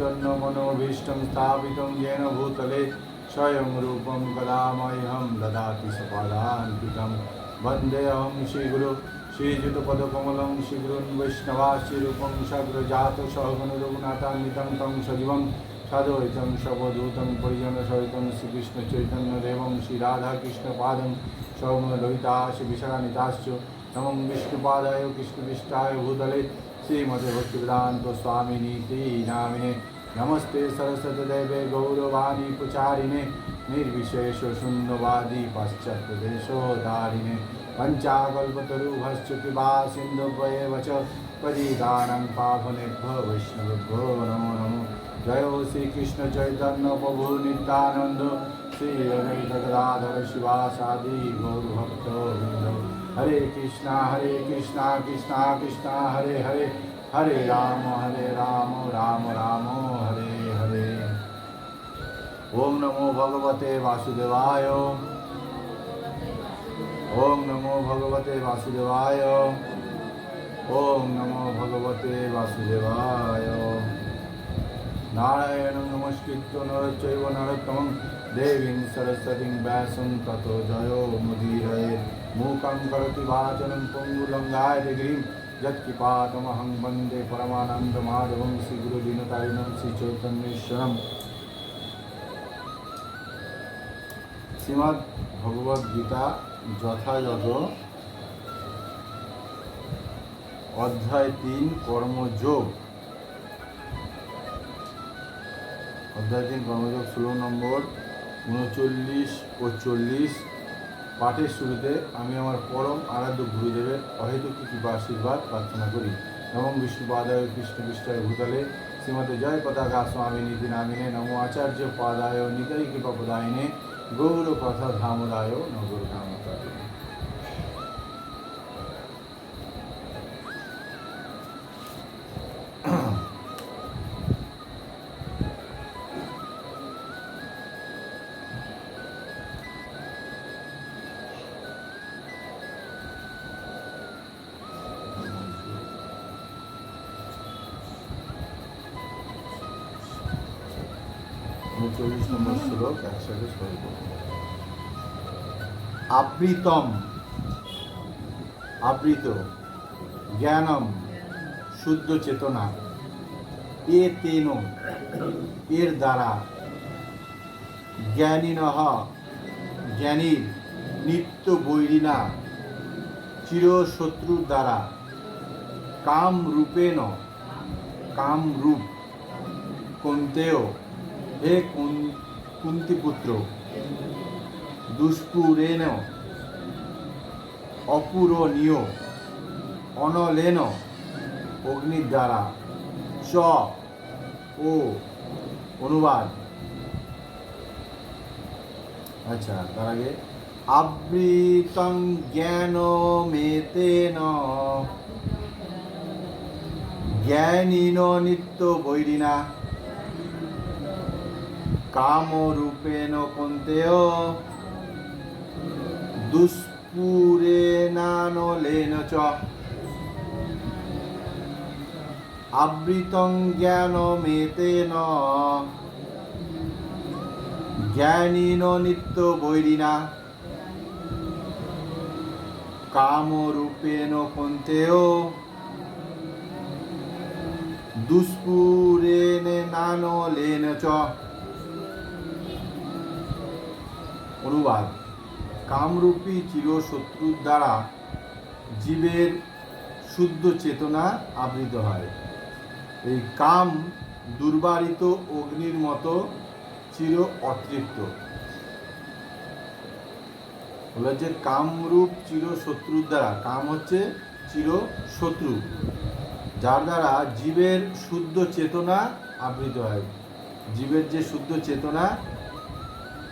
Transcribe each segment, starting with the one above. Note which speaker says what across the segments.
Speaker 1: চৈতন্য মনোভীষ্টম স্থাপিত যেন श्रीगुर স্বয়ং রূপম কদামহম দদাতি সপদান্তিকম বন্দেহম শ্রীগুরু सजीव श्रीगुरुन् वैष्णवाश्रीरूपं सग्रजात सहगणरघुनाथान्वितं श्रीकृष्ण सजीवं सदोहितं शवधूतं परिजनसहितं श्रीकृष्णचैतन्यदेवं श्रीराधाकृष्णपादं विशा विषानिताश्च नमं विष्णुपादाय कृष्णविष्टाय भूतले श्रीमद्भक्तिवेदान्तस्वामिनीतिनामिने नमस्ते सरस्वतीदेवे गौरवाणी पुचारिणे निर्विशेषशून्यवादी पाश्चात्यदेशोदारिणे पञ्चाकल्पतरुभश्च्युतिवा सिन्धुभयेव च परीदानं पावनेभ्यो वैष्णवेभ्यो नमो नमो जयो श्रीकृष्णचैतन्यप्रभु नित्यानन्द श्रीजगदाधर शिवासादि गौरभक्त হরে কৃষ্ণ হরে কৃষ্ণ কৃষ্ণ কৃষ্ণ হরে হরে হরে রাম হরে রাম রাম রাম হরে হরে ওম নমো ভগবতে বাসুদেবায় ওম নমো ভগবতে বাসুদেবায় ওম নমো ভগবতে বাসুদেবায় নারায়ণ নমস্কৃত নরচৈব নরোত্তমং देवीं सरस्वतीं व्यासं ततो जयो मुदीरयेत् मूकं करोति वाचनं पुङ्गुलङ्गायग्रीं यत्किपातमहं वन्दे परमानन्दमाधवं श्रीगुरुदीनतारिणं श्रीचैतन्येश्वरम् শ্রীমদ্ ভগবদ্গীতা অধ্যায় তিন কর্মযোগ অধ্যায় তিন কর্মযোগ ষোলো নম্বর উনচল্লিশ ও চল্লিশ পাঠের শুরুতে আমি আমার পরম আরাধ্য গুরুদেবের অহেতুক কৃপা আশীর্বাদ প্রার্থনা করি এবং বিষ্ণু কৃষ্ণ বিষ্ঠায় ভূতলে শ্রীমতে জয় পতাকা স্বামী নীতি নামিনে নমো আচার্য পাদায় নিতাই কৃপা পদায়নে গৌর কথা ধামদায় নগর ধাম হিসাবে সই করব আবৃতম আবৃত জ্ঞানম শুদ্ধ চেতনা এ তেন এর দ্বারা জ্ঞানী নহ জ্ঞানীর নিত্য বৈরিনা চিরশত্রুর দ্বারা কাম কামরূপ কাম হে কন্তে কুন্তিপুত্র দুষ্পুরেণ অপূরণীয় অনলেন অগ্নির দ্বারা চ ও অনুবাদ আচ্ছা তার আগে আবৃতং জ্ঞান মেতেন জ্ঞানীন নিত্য বৈরিনা কামরূপেণ পন্তেয় দুষ্পুরেণানলেন চ আবৃতং জ্ঞানমেতেন জ্ঞানীন নিত্য বৈরিণা কামরূপেণ পন্তেয় দুষ্পুরেণ নানলেন চ অনুবাদ কামরূপী চিরশত্রুর দ্বারা জীবের শুদ্ধ চেতনা আবৃত হয় এই কাম দুর্বারিত অগ্নির মতো চির অতৃপ্ত বলে যে কামরূপ চির শত্রুর দ্বারা কাম হচ্ছে চির শত্রু যার দ্বারা জীবের শুদ্ধ চেতনা আবৃত হয় জীবের যে শুদ্ধ চেতনা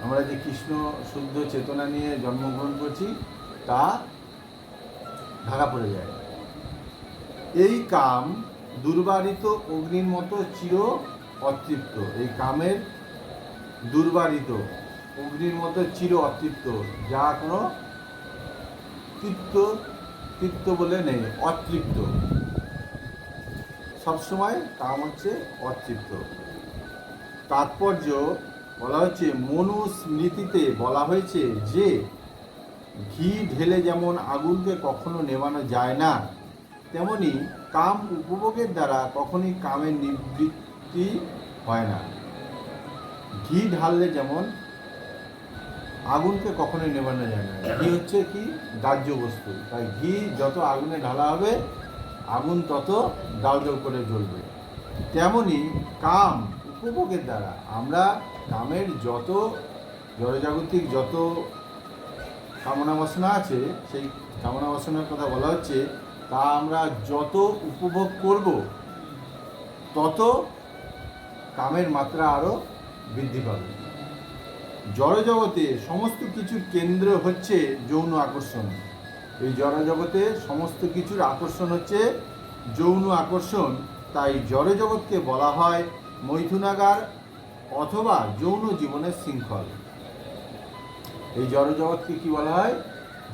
Speaker 1: আমরা যে কৃষ্ণ শুদ্ধ চেতনা নিয়ে জন্মগ্রহণ করছি তা ঢাকা পড়ে যায় এই কাম দুর্বারিত অগ্নির মতো চির অতৃপ্ত এই কামের দুর্বারিত অগ্নির মতো চির অতৃপ্ত যা কোনো তৃপ্ত তৃপ্ত বলে নেই অতৃপ্ত সবসময় কাম হচ্ছে অতৃপ্ত তাৎপর্য বলা হচ্ছে মনুস্মৃতিতে বলা হয়েছে যে ঘি ঢেলে যেমন আগুনকে কখনো নেভানো যায় না তেমনি কাম উপভোগের দ্বারা কখনই কামের নিবৃত্তি হয় না ঘি ঢাললে যেমন আগুনকে কখনই নেভানো যায় না ঘি হচ্ছে কি দাহ্য বস্তু তাই ঘি যত আগুনে ঢালা হবে আগুন তত দাল করে জ্বলবে তেমনি কাম উপভোগের দ্বারা আমরা কামের যত জড়জাগতিক যত কামনা বাসনা আছে সেই কামনা বাসনার কথা বলা হচ্ছে তা আমরা যত উপভোগ করব তত কামের মাত্রা আরও বৃদ্ধি পাবে জড়জগতে সমস্ত কিছুর কেন্দ্র হচ্ছে যৌন আকর্ষণ এই জড়জগতে সমস্ত কিছুর আকর্ষণ হচ্ছে যৌন আকর্ষণ তাই জড়জগৎকে বলা হয় মৈথুনাগার অথবা যৌন জীবনের শৃঙ্খল এই জড়জগৎকে কি বলা হয়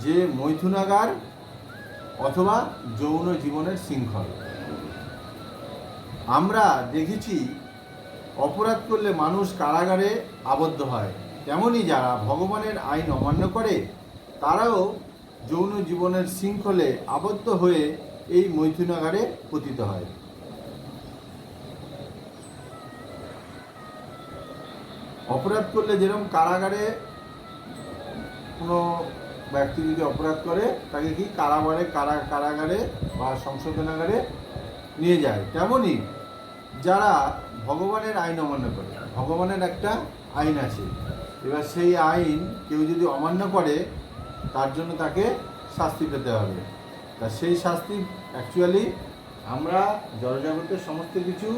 Speaker 1: যে মৈথুনাগার অথবা যৌন জীবনের শৃঙ্খল আমরা দেখেছি অপরাধ করলে মানুষ কারাগারে আবদ্ধ হয় তেমনি যারা ভগবানের আইন অমান্য করে তারাও যৌন জীবনের শৃঙ্খলে আবদ্ধ হয়ে এই মৈথুনাগারে পতিত হয় অপরাধ করলে যেরকম কারাগারে কোনো ব্যক্তি যদি অপরাধ করে তাকে কি কারাগারে কারা কারাগারে বা সংশোধনাগারে নিয়ে যায় তেমনই যারা ভগবানের আইন অমান্য করে ভগবানের একটা আইন আছে এবার সেই আইন কেউ যদি অমান্য করে তার জন্য তাকে শাস্তি পেতে হবে তা সেই শাস্তি অ্যাকচুয়ালি আমরা জড়জগতের সমস্ত কিছু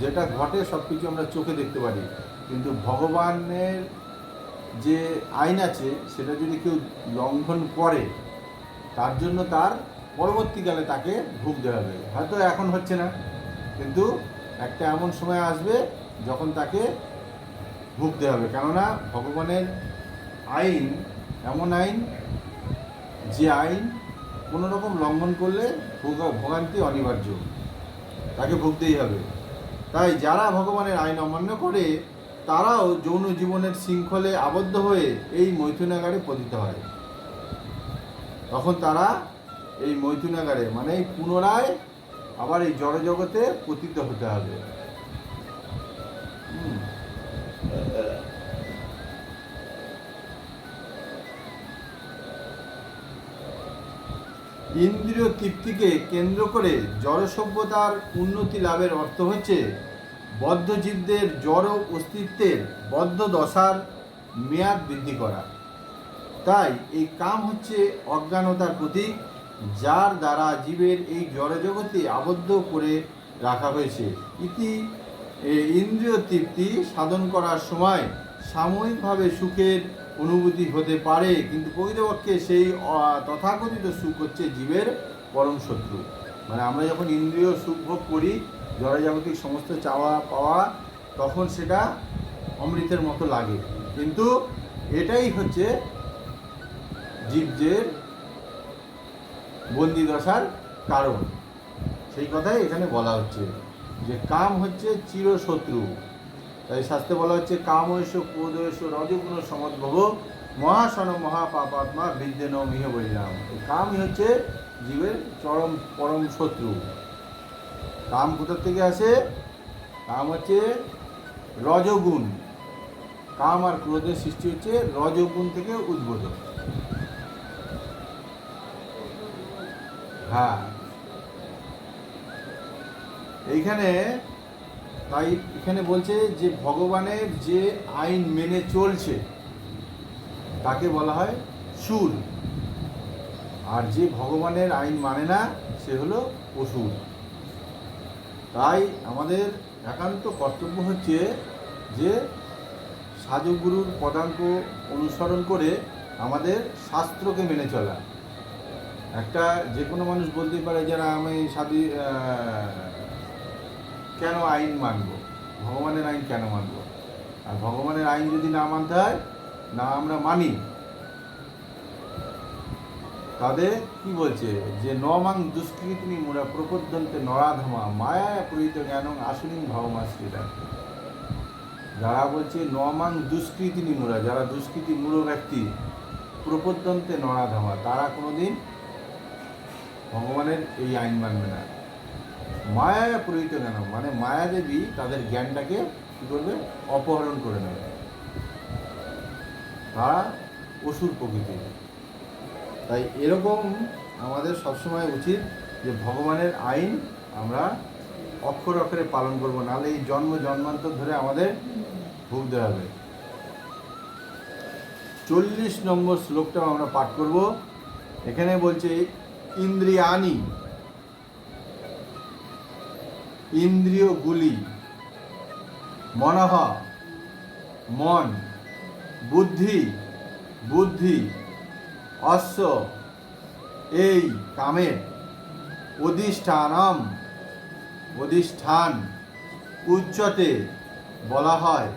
Speaker 1: যেটা ঘটে সব কিছু আমরা চোখে দেখতে পারি কিন্তু ভগবানের যে আইন আছে সেটা যদি কেউ লঙ্ঘন করে তার জন্য তার পরবর্তীকালে তাকে ভোগ দেওয়া হবে হয়তো এখন হচ্ছে না কিন্তু একটা এমন সময় আসবে যখন তাকে ভোগ দেওয়া হবে কেননা ভগবানের আইন এমন আইন যে আইন কোনো রকম লঙ্ঘন করলে ভোগান্তি অনিবার্য তাকে ভুগতেই হবে তাই যারা ভগবানের আইন অমান্য করে তারাও যৌন জীবনের শৃঙ্খলে আবদ্ধ হয়ে এই মৈথুনাগারে পতিত হয় তখন তারা এই মৈথুনাগারে মানে পুনরায় আবার এই জড়জগতে পতিত হতে হবে ইন্দ্রিয় তৃপ্তিকে কেন্দ্র করে জড় সভ্যতার উন্নতি লাভের অর্থ হচ্ছে বদ্ধজীবদের জড় অস্তিত্বের বদ্ধ দশার মেয়াদ বৃদ্ধি করা তাই এই কাম হচ্ছে অজ্ঞানতার প্রতীক যার দ্বারা জীবের এই জড়জগতে আবদ্ধ করে রাখা হয়েছে ইতি ইন্দ্রিয় তৃপ্তি সাধন করার সময় সাময়িকভাবে সুখের অনুভূতি হতে পারে কিন্তু প্রকৃতপক্ষে সেই তথাকথিত সুখ হচ্ছে জীবের পরম শত্রু মানে আমরা যখন ইন্দ্রিয় সুখ ভোগ করি জড়জাগতিক সমস্ত চাওয়া পাওয়া তখন সেটা অমৃতের মতো লাগে কিন্তু এটাই হচ্ছে জীবদের বন্দি দশার কারণ সেই কথাই এখানে বলা হচ্ছে যে কাম হচ্ছে চিরশত্রু তাই শাস্তে বলা হচ্ছে কাময়েশ ক্রোধয়েশ রজগুণ সমদ্ভব মহাসন মহাপাপাত্মা বিদ্যেন মিহ বলিলাম কামই হচ্ছে জীবের চরম পরম শত্রু কাম কোথার থেকে আসে কাম হচ্ছে রজগুণ কাম আর ক্রোধের সৃষ্টি হচ্ছে রজগুণ থেকে উদ্বোধন হ্যাঁ এইখানে তাই এখানে বলছে যে ভগবানের যে আইন মেনে চলছে তাকে বলা হয় সুর আর যে ভগবানের আইন মানে না সে হলো অসুর তাই আমাদের একান্ত কর্তব্য হচ্ছে যে সাধুগুরুর পদাঙ্ক অনুসরণ করে আমাদের শাস্ত্রকে মেনে চলা একটা যে কোনো মানুষ বলতে পারে যারা আমি সাধু কেন আইন মানব ভগবানের আইন কেন মানব আর ভগবানের আইন যদি না মানতে হয় না আমরা মানি তাদের কি বলছে যে নমাং দুষ্কৃতিনি মুরা প্রপদ্যন্তে নরাধমা মায়া প্রহিত জ্ঞান আসুনিং ভাবমা শ্রীরা যারা বলছে নমাং দুষ্কৃতিনি মুরা যারা দুষ্কৃতি মূল ব্যক্তি প্রপদ্যন্তে নরাধমা তারা কোনোদিন ভগবানের এই আইন মানবে না মায়া প্রহিত জ্ঞান মানে মায়া দেবী তাদের জ্ঞানটাকে কী করবে অপহরণ করে নেবে তারা অসুর প্রকৃতির তাই এরকম আমাদের সবসময় উচিত যে ভগবানের আইন আমরা অক্ষর অক্ষরে পালন করব নাহলে এই জন্ম জন্মান্তর ধরে আমাদের ভুগতে হবে চল্লিশ নম্বর শ্লোকটাও আমরা পাঠ করব এখানে বলছে ইন্দ্রিয়ানি ইন্দ্রিয়গুলি মনহ মন বুদ্ধি বুদ্ধি অশ্ব এই কামের অধিষ্ঠানম অধিষ্ঠান উচ্চতে বলা হয়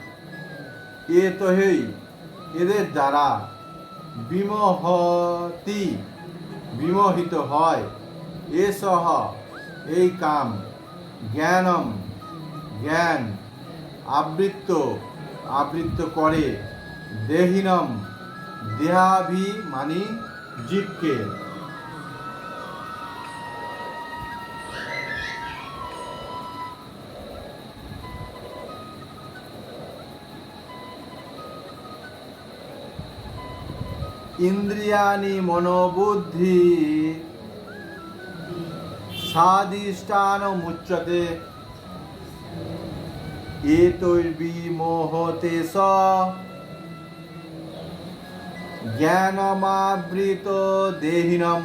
Speaker 1: এ তহেই এদের দ্বারা বিমহতি বিমোহিত হয় এসহ এই কাম জ্ঞানম জ্ঞান আবৃত্ত আবৃত্ত করে দেহিনম দেহাভিমানী জীবকে ইন্দ্রিয়ানি মনোবুদ্ধি সাদিষ্টান মুচ্যতে এ তৈর্বি মোহতে স জ্ঞানমাবৃত দেহিনম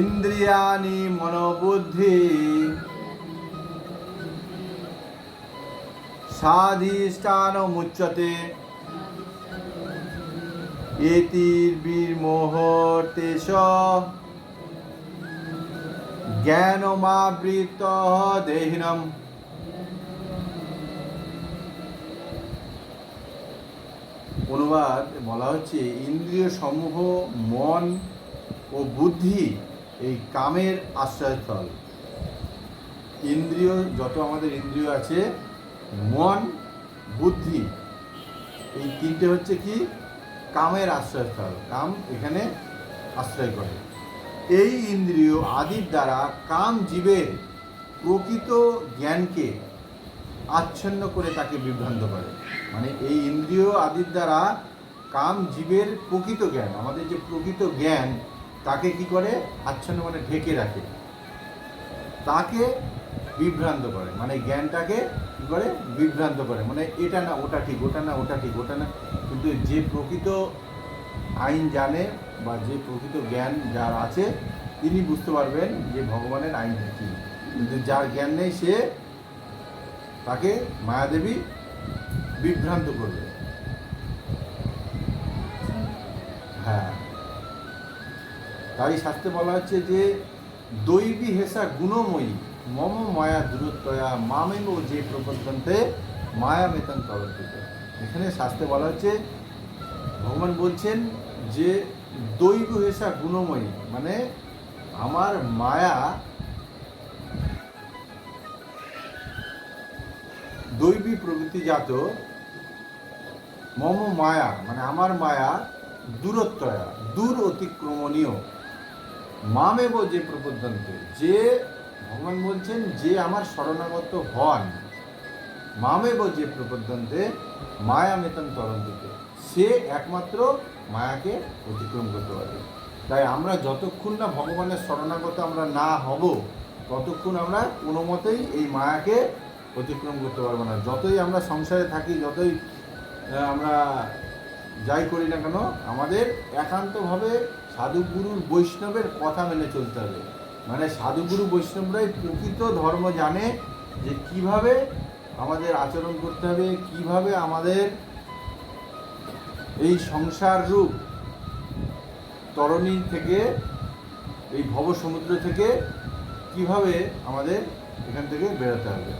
Speaker 1: ইন্দ্রিয়ানি মনোবুদ্ধি সাধিষ্ঠান মুচ্যতে এতির মোহতে জ্ঞানমাবৃত দেহিনম অনুবাদ বলা হচ্ছে ইন্দ্রিয় সমূহ মন ও বুদ্ধি এই কামের আশ্রয়স্থল ইন্দ্রিয় যত আমাদের ইন্দ্রিয় আছে মন বুদ্ধি এই তিনটে হচ্ছে কি কামের আশ্রয়স্থল কাম এখানে আশ্রয় করে এই ইন্দ্রিয় আদির দ্বারা কাম জীবের প্রকৃত জ্ঞানকে আচ্ছন্ন করে তাকে বিভ্রান্ত করে মানে এই ইন্দ্রিয় আদির দ্বারা কাম জীবের প্রকৃত জ্ঞান আমাদের যে প্রকৃত জ্ঞান তাকে কি করে আচ্ছন্ন মানে ঢেকে রাখে তাকে বিভ্রান্ত করে মানে জ্ঞানটাকে কী করে বিভ্রান্ত করে মানে এটা না ওটা ঠিক ওটা না ওটা ঠিক ওটা না কিন্তু যে প্রকৃত আইন জানে বা যে প্রকৃত জ্ঞান যার আছে তিনি বুঝতে পারবেন যে ভগবানের আইন কি কিন্তু যার জ্ঞান নেই সে তাকে মায়াদেবী বিভ্রান্ত করবে হ্যাঁ তাই শাস্তে বলা হচ্ছে যে দৈবী হেসা গুণময়ী মম মায়া দূরত্বয়া ও যে প্রবর্তন্তে মায়া মেতন কবর্তিত এখানে শাস্তে বলা হচ্ছে ভগবান বলছেন যে দৈব হেসা গুণময়ী মানে আমার মায়া দৈবী প্রকৃতিজাত মম মায়া মানে আমার মায়া দূরত্রয়া দূর অতিক্রমণীয় মামেব যে প্রবর্তনকে যে ভগবান বলছেন যে আমার শরণাগত হন মামেব যে প্রবর্তনতে মায়া মেতন তরন্তিতে সে একমাত্র মায়াকে অতিক্রম করতে পারে তাই আমরা যতক্ষণ না ভগবানের শরণাগত আমরা না হব ততক্ষণ আমরা কোনো মতেই এই মায়াকে অতিক্রম করতে পারবো না যতই আমরা সংসারে থাকি যতই হ্যাঁ, আমরা যাই করি না কেন আমাদের একান্তভাবে সাধুগুরুর বৈষ্ণবের কথা মেনে চলতে হবে মানে সাধুগুরু বৈষ্ণবরাই প্রকৃত ধর্ম জানে যে কিভাবে আমাদের আচরণ করতে হবে কিভাবে আমাদের এই সংসার রূপ তরণী থেকে এই ভবসমুদ্র থেকে কিভাবে আমাদের এখান থেকে বেরোতে হবে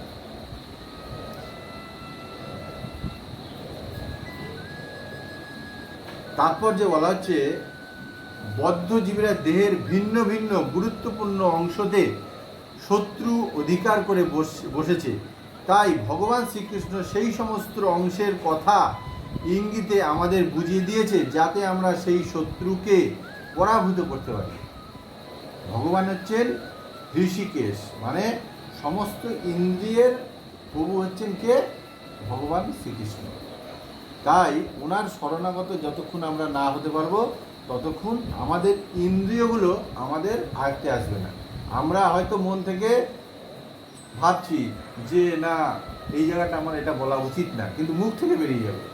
Speaker 1: যে বলা হচ্ছে বদ্ধজীবীরা দেহের ভিন্ন ভিন্ন গুরুত্বপূর্ণ অংশতে শত্রু অধিকার করে বসেছে তাই ভগবান শ্রীকৃষ্ণ সেই সমস্ত অংশের কথা ইঙ্গিতে আমাদের বুঝিয়ে দিয়েছে যাতে আমরা সেই শত্রুকে পরাভূত করতে পারি ভগবান হচ্ছেন ঋষিকেশ মানে সমস্ত ইন্দ্রিয়ের প্রভু হচ্ছেন কে ভগবান শ্রীকৃষ্ণ তাই ওনার শরণাগত যতক্ষণ আমরা না হতে পারবো ততক্ষণ আমাদের ইন্দ্রিয়গুলো আমাদের আয়ত্তে আসবে না আমরা হয়তো মন থেকে ভাবছি যে না এই জায়গাটা আমার এটা বলা উচিত না কিন্তু মুখ থেকে বেরিয়ে যাবে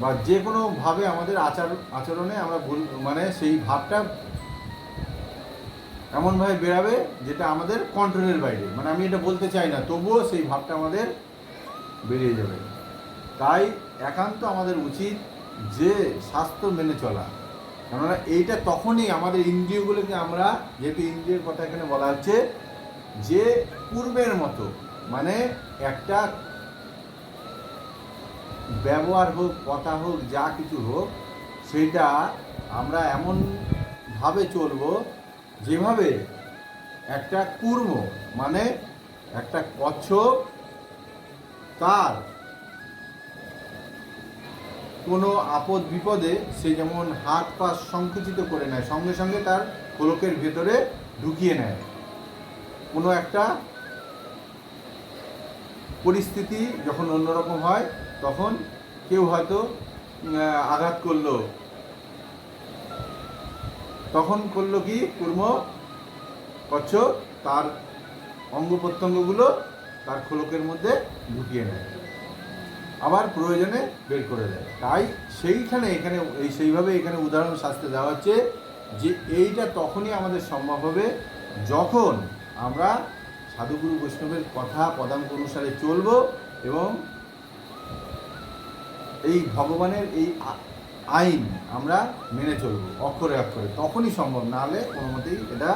Speaker 1: বা যে কোনোভাবে আমাদের আচার আচরণে আমরা ভুল মানে সেই ভাবটা এমনভাবে বেরাবে যেটা আমাদের কন্ট্রোলের বাইরে মানে আমি এটা বলতে চাই না তবুও সেই ভাবটা আমাদের বেরিয়ে যাবে তাই একান্ত আমাদের উচিত যে স্বাস্থ্য মেনে চলা কেননা এইটা তখনই আমাদের ইন্দ্রিয়গুলোকে আমরা যেহেতু ইন্দ্রিয়ের কথা এখানে বলা হচ্ছে যে পূর্বের মতো মানে একটা ব্যবহার হোক কথা হোক যা কিছু হোক সেটা আমরা এমনভাবে চলব যেভাবে একটা কূর্ম মানে একটা কচ্ছপ তার কোনো আপদ বিপদে সে যেমন হাত পা সংকুচিত করে নেয় সঙ্গে সঙ্গে তার খোলকের ভেতরে ঢুকিয়ে নেয় কোনো একটা পরিস্থিতি যখন অন্যরকম হয় তখন কেউ হয়তো আঘাত করলো তখন করলো কি কুর্ম কচ্ছ তার অঙ্গ প্রত্যঙ্গগুলো তার খোলকের মধ্যে ঢুকিয়ে নেয় আবার প্রয়োজনে বের করে দেয় তাই সেইখানে এখানে এই সেইভাবে এখানে উদাহরণ শাস্তে দেওয়া হচ্ছে যে এইটা তখনই আমাদের সম্ভব হবে যখন আমরা সাধুগুরু বৈষ্ণবের কথা পদাঙ্ক অনুসারে চলব এবং এই ভগবানের এই আইন আমরা মেনে চলব অক্ষরে অক্ষরে তখনই সম্ভব না হলে কোনো মতেই এটা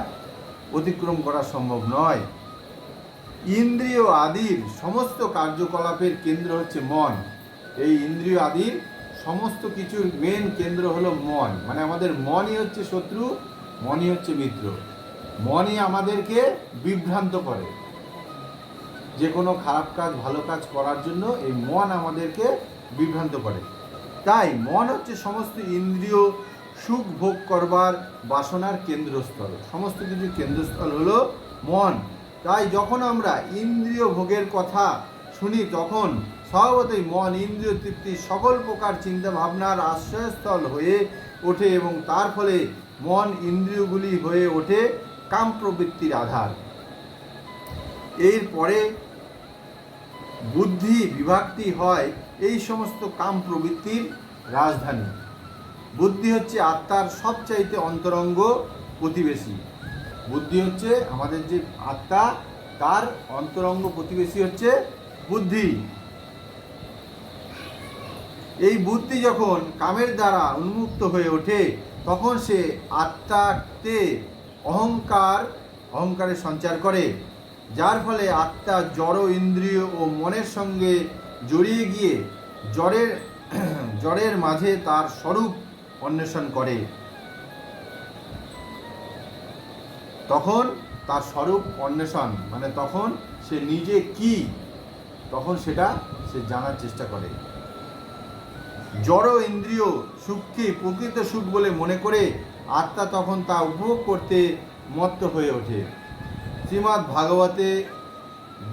Speaker 1: অতিক্রম করা সম্ভব নয় ইন্দ্রিয় আদির সমস্ত কার্যকলাপের কেন্দ্র হচ্ছে মন এই ইন্দ্রিয় আদির সমস্ত কিছুর মেন কেন্দ্র হলো মন মানে আমাদের মনই হচ্ছে শত্রু মনই হচ্ছে মিত্র মনই আমাদেরকে বিভ্রান্ত করে যে কোনো খারাপ কাজ ভালো কাজ করার জন্য এই মন আমাদেরকে বিভ্রান্ত করে তাই মন হচ্ছে সমস্ত ইন্দ্রিয় সুখ ভোগ করবার বাসনার কেন্দ্রস্থল সমস্ত কিছুর কেন্দ্রস্থল হলো মন তাই যখন আমরা ইন্দ্রিয় ভোগের কথা শুনি তখন স্বভাবতই মন ইন্দ্রিয় তৃপ্তি সকল প্রকার চিন্তা ভাবনার আশ্রয়স্থল হয়ে ওঠে এবং তার ফলে মন ইন্দ্রিয়গুলি হয়ে ওঠে কাম প্রবৃত্তির আধার এরপরে বুদ্ধি বিভাগটি হয় এই সমস্ত কাম প্রবৃত্তির রাজধানী বুদ্ধি হচ্ছে আত্মার সবচাইতে অন্তরঙ্গ প্রতিবেশী বুদ্ধি হচ্ছে আমাদের যে আত্মা তার অন্তরঙ্গ প্রতিবেশী হচ্ছে বুদ্ধি এই বুদ্ধি যখন কামের দ্বারা উন্মুক্ত হয়ে ওঠে তখন সে আত্মাতে অহংকার অহংকারের সঞ্চার করে যার ফলে আত্মা জড় ইন্দ্রিয় ও মনের সঙ্গে জড়িয়ে গিয়ে জড়ের জড়ের মাঝে তার স্বরূপ অন্বেষণ করে তখন তার স্বরূপ অন্বেষণ মানে তখন সে নিজে কি তখন সেটা সে জানার চেষ্টা করে জড় ইন্দ্রিয় সুখকে প্রকৃত সুখ বলে মনে করে আত্মা তখন তা উপভোগ করতে মত্ত হয়ে ওঠে শ্রীমৎ ভাগবতে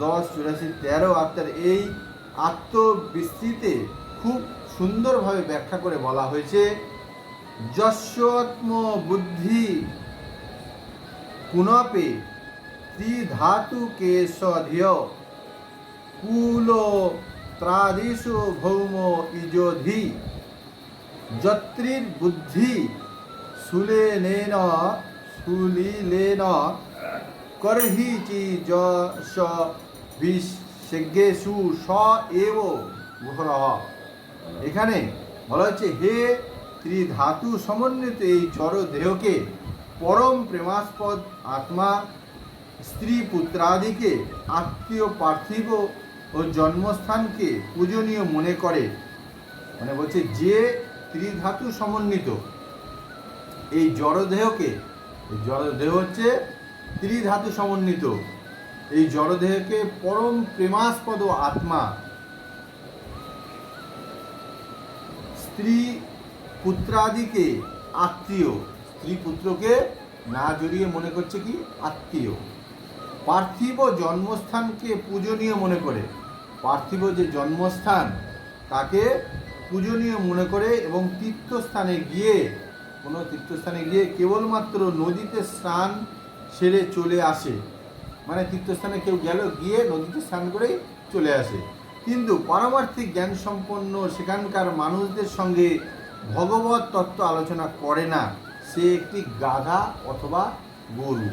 Speaker 1: দশ চুরাশি তেরো আত্মার এই আত্মবিস্তৃতে খুব সুন্দরভাবে ব্যাখ্যা করে বলা হয়েছে যশ্বত্ম বুদ্ধি पुनपि त्रिधातु के सौध्य कुलो त्रादिशु भौमो इजोधि जत्रिर्बुद्धि सुलेनेन सुलिलेन कर्हि चि स বিশেষু স এব ঘরহ এখানে বলা হচ্ছে হে ত্রিধাতু সমন্বিত এই জড় দেহকে পরম প্রেমাস্পদ আত্মা স্ত্রী পুত্রাদিকে আত্মীয় পার্থিব ও জন্মস্থানকে পূজনীয় মনে করে মানে বলছে যে ত্রিধাতু সমন্বিত এই জড়দেহকে জড়দেহ হচ্ছে ত্রিধাতু সমন্বিত এই জড়দেহকে পরম প্রেমাস্পদ ও আত্মা স্ত্রী পুত্রাদিকে আত্মীয় স্ত্রী পুত্রকে না জড়িয়ে মনে করছে কি আত্মীয় পার্থিব জন্মস্থানকে পূজনীয় মনে করে পার্থিব যে জন্মস্থান তাকে পূজনীয় মনে করে এবং তীর্থস্থানে গিয়ে কোনো তীর্থস্থানে গিয়ে কেবলমাত্র নদীতে স্নান সেরে চলে আসে মানে তীর্থস্থানে কেউ গেল গিয়ে নদীতে স্নান করেই চলে আসে কিন্তু পারমার্থিক জ্ঞান সম্পন্ন সেখানকার মানুষদের সঙ্গে ভগবত তত্ত্ব আলোচনা করে না সে একটি গাধা অথবা গরু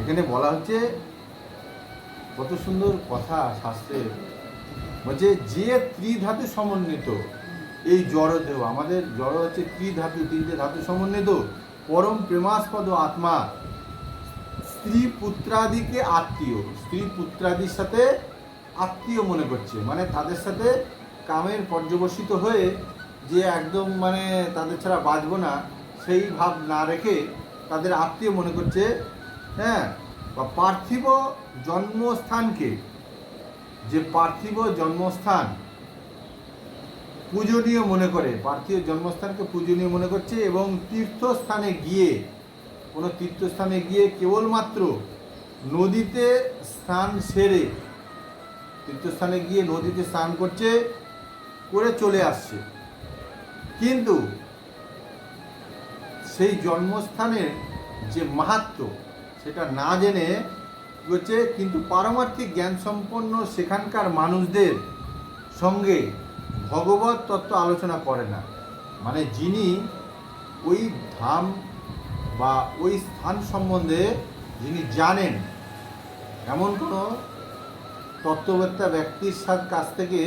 Speaker 1: এখানে বলা হচ্ছে কত সুন্দর কথা শাস্ত্রের বলছে যে ত্রিধাতু সমন্বিত এই জড়দেহ আমাদের জড় হচ্ছে ত্রিধাতু তিনটে ধাতু সমন্বিত পরম প্রেমাস্পদ আত্মা স্ত্রী পুত্রাদিকে আত্মীয় স্ত্রী পুত্রাদির সাথে আত্মীয় মনে করছে মানে তাদের সাথে কামের পর্যবসিত হয়ে যে একদম মানে তাদের ছাড়া বাঁচব না সেই ভাব না রেখে তাদের আত্মীয় মনে করছে হ্যাঁ বা পার্থিব জন্মস্থানকে যে পার্থিব জন্মস্থান পূজনীয় মনে করে পার্থিব জন্মস্থানকে পূজনীয় মনে করছে এবং তীর্থস্থানে গিয়ে কোনো তীর্থস্থানে গিয়ে কেবলমাত্র নদীতে স্নান সেরে তীর্থস্থানে গিয়ে নদীতে স্নান করছে করে চলে আসছে কিন্তু সেই জন্মস্থানের যে মাহাত্ম সেটা না জেনে হচ্ছে কিন্তু পারমার্থিক জ্ঞান সম্পন্ন সেখানকার মানুষদের সঙ্গে ভগবত তত্ত্ব আলোচনা করে না মানে যিনি ওই ধাম বা ওই স্থান সম্বন্ধে যিনি জানেন এমন কোনো তত্ত্ববেত্তা ব্যক্তির সাথে কাছ থেকে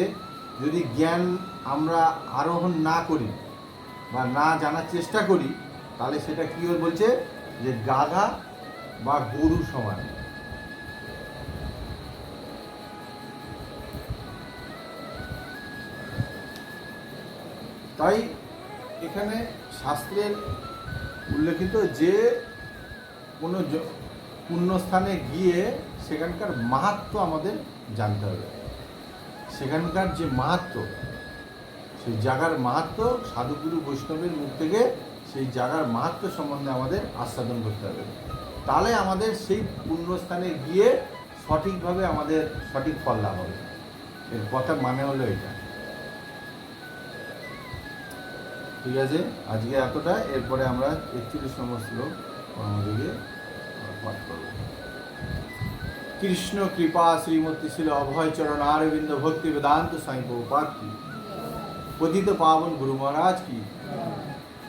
Speaker 1: যদি জ্ঞান আমরা আরোহণ না করি বা না জানার চেষ্টা করি তাহলে সেটা কী বলছে যে গাধা বা গরু সমান তাই এখানে শাস্ত্রের উল্লেখিত যে কোনো পুণ্যস্থানে গিয়ে সেখানকার মাহাত্ম আমাদের জানতে হবে সেখানকার যে মাহাত্ম সেই জায়গার মাহাত্ম সাধুগুরু বৈষ্ণবের মুখ থেকে সেই জায়গার মাহাত্ম সম্বন্ধে আমাদের আস্বাদন করতে হবে তাহলে আমাদের সেই পুণ্যস্থানে গিয়ে সঠিকভাবে আমাদের সঠিক ফল লাভ হবে এর কথা মানে হলো এটা ঠিক আছে আজকে এতটা এরপরে আমরা একত্রিশ নম্বর শ্লোক কর্মযোগে পাঠ করব কৃষ্ণ কৃপা শ্রীমতী ছিল অভয় চরণ অরবিন্দ ভক্তি বেদান্ত সাই কি পতিত পাবন গুরু মহারাজ কি